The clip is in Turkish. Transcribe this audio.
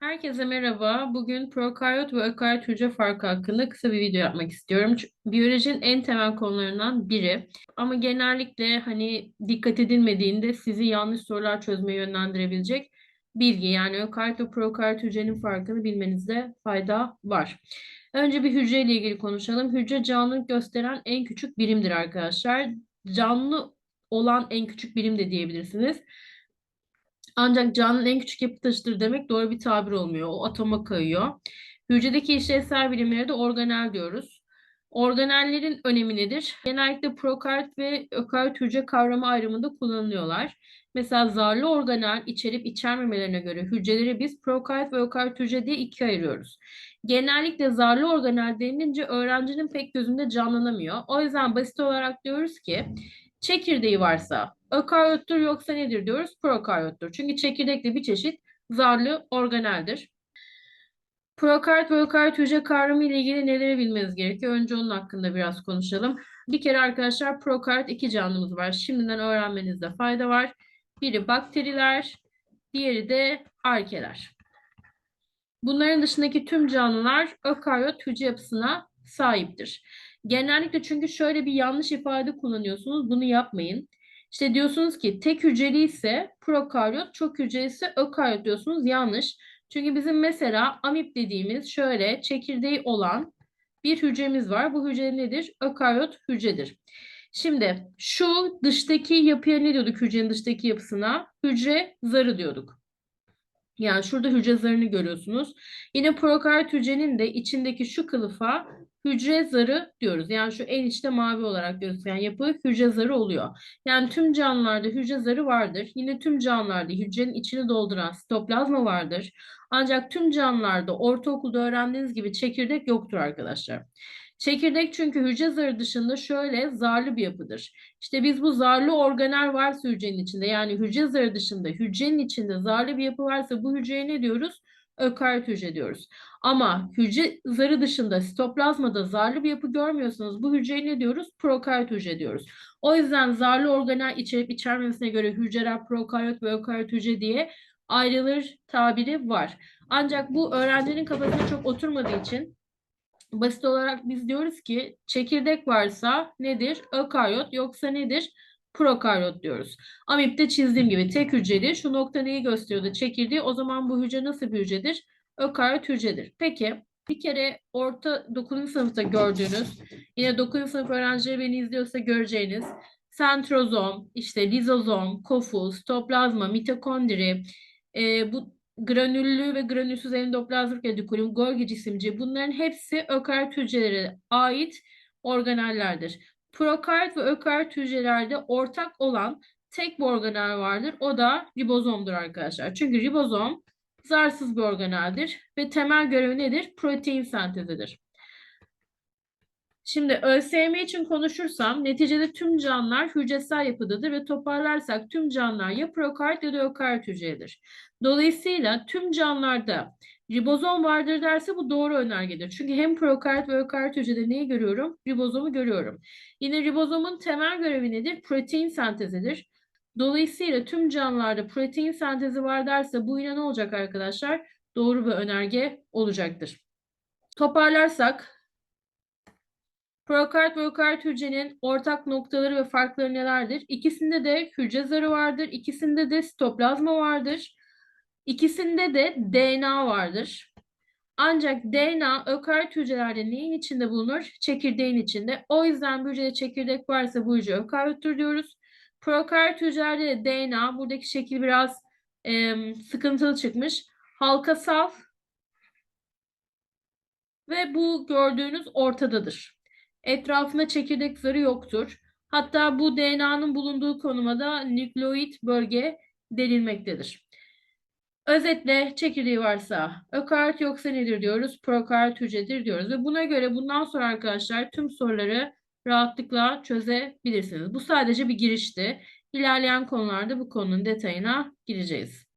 Herkese merhaba. Bugün prokaryot ve ökaryot hücre farkı hakkında kısa bir video yapmak istiyorum. Ç- Biyolojinin en temel konularından biri. Ama genellikle hani dikkat edilmediğinde sizi yanlış sorular çözmeye yönlendirebilecek bilgi. Yani ökaryot ve prokaryot hücrenin farkını bilmenizde fayda var. Önce bir hücreyle ilgili konuşalım. Hücre canlılık gösteren en küçük birimdir arkadaşlar. Canlı olan en küçük birim de diyebilirsiniz. Ancak canlının en küçük yapı taşıdır demek doğru bir tabir olmuyor. O atoma kayıyor. Hücredeki işlevsel birimlere de organel diyoruz. Organellerin önemi nedir? Genellikle prokaryot ve ökaryot hücre kavramı ayrımında kullanılıyorlar. Mesela zarlı organel içerip içermemelerine göre hücreleri biz prokaryot ve ökaryot hücre diye ikiye ayırıyoruz. Genellikle zarlı organel denilince öğrencinin pek gözünde canlanamıyor. O yüzden basit olarak diyoruz ki çekirdeği varsa ökaryottur yoksa nedir diyoruz? Prokaryottur. Çünkü çekirdekli bir çeşit zarlı organeldir. Prokaryot ve ökaryot hücre kavramı ile ilgili neleri bilmeniz gerekiyor? Önce onun hakkında biraz konuşalım. Bir kere arkadaşlar prokaryot iki canlımız var. Şimdiden öğrenmenizde fayda var. Biri bakteriler, diğeri de arkeler. Bunların dışındaki tüm canlılar ökaryot hücre yapısına sahiptir. Genellikle çünkü şöyle bir yanlış ifade kullanıyorsunuz. Bunu yapmayın. İşte diyorsunuz ki tek hücreli ise prokaryot, çok hücreli ise ökaryot diyorsunuz. Yanlış. Çünkü bizim mesela amip dediğimiz şöyle çekirdeği olan bir hücremiz var. Bu hücre nedir? Ökaryot hücredir. Şimdi şu dıştaki yapıya ne diyorduk hücrenin dıştaki yapısına? Hücre zarı diyorduk. Yani şurada hücre zarını görüyorsunuz. Yine prokaryot hücrenin de içindeki şu kılıfa hücre zarı diyoruz. Yani şu en içte mavi olarak gözüken yapı hücre zarı oluyor. Yani tüm canlılarda hücre zarı vardır. Yine tüm canlılarda hücrenin içini dolduran sitoplazma vardır. Ancak tüm canlılarda ortaokulda öğrendiğiniz gibi çekirdek yoktur arkadaşlar. Çekirdek çünkü hücre zarı dışında şöyle zarlı bir yapıdır. İşte biz bu zarlı organel varsa hücrenin içinde yani hücre zarı dışında hücrenin içinde zarlı bir yapı varsa bu hücreye ne diyoruz? Ökaryot hücre diyoruz. Ama hücre zarı dışında sitoplazmada zarlı bir yapı görmüyorsanız bu hücreye ne diyoruz? Prokaryot hücre diyoruz. O yüzden zarlı organel içerip içermemesine göre hücreler prokaryot ve ökaryot hücre diye ayrılır tabiri var. Ancak bu öğrencinin kafasına çok oturmadığı için basit olarak biz diyoruz ki çekirdek varsa nedir? Ökaryot yoksa nedir? Prokaryot diyoruz. Amip'te çizdiğim gibi tek hücreli. Şu nokta neyi gösteriyordu? Çekirdeği. O zaman bu hücre nasıl bir hücredir? Ökaryot hücredir. Peki bir kere orta 9. sınıfta gördüğünüz, yine 9. sınıf öğrencileri beni izliyorsa göreceğiniz sentrozom, işte lizozom, kofu, stoplazma, mitokondri, e, bu granüllü ve granülsüz endoplazmik retikulum, Golgi cisimci bunların hepsi ökaryot hücrelere ait organellerdir. Prokaryot ve ökaryot hücrelerde ortak olan tek bir organel vardır. O da ribozomdur arkadaşlar. Çünkü ribozom zarsız bir organeldir ve temel görevi nedir? Protein sentezidir. Şimdi ÖSYM için konuşursam neticede tüm canlılar hücresel yapıdadır ve toparlarsak tüm canlılar ya prokaryot ya da ökaryot hücredir. Dolayısıyla tüm canlılarda ribozom vardır derse bu doğru önergedir. Çünkü hem prokaryot ve ökaryot hücrede neyi görüyorum? Ribozomu görüyorum. Yine ribozomun temel görevi nedir? Protein sentezidir. Dolayısıyla tüm canlılarda protein sentezi var derse bu yine ne olacak arkadaşlar? Doğru bir önerge olacaktır. Toparlarsak Prokaryot ve ökaryot hücrenin ortak noktaları ve farkları nelerdir? İkisinde de hücre zarı vardır. İkisinde de sitoplazma vardır. İkisinde de DNA vardır. Ancak DNA ökaryot hücrelerde neyin içinde bulunur? Çekirdeğin içinde. O yüzden bir hücrede çekirdek varsa bu hücre ökaryottur diyoruz. Prokaryot hücrelerde de DNA, buradaki şekil biraz e, sıkıntılı çıkmış. Halkasal ve bu gördüğünüz ortadadır. Etrafında çekirdek zarı yoktur. Hatta bu DNA'nın bulunduğu konuma da nükleoid bölge denilmektedir. Özetle çekirdeği varsa ökaryot yoksa nedir diyoruz? Prokaryot hücredir diyoruz. Ve buna göre bundan sonra arkadaşlar tüm soruları rahatlıkla çözebilirsiniz. Bu sadece bir girişti. İlerleyen konularda bu konunun detayına gireceğiz.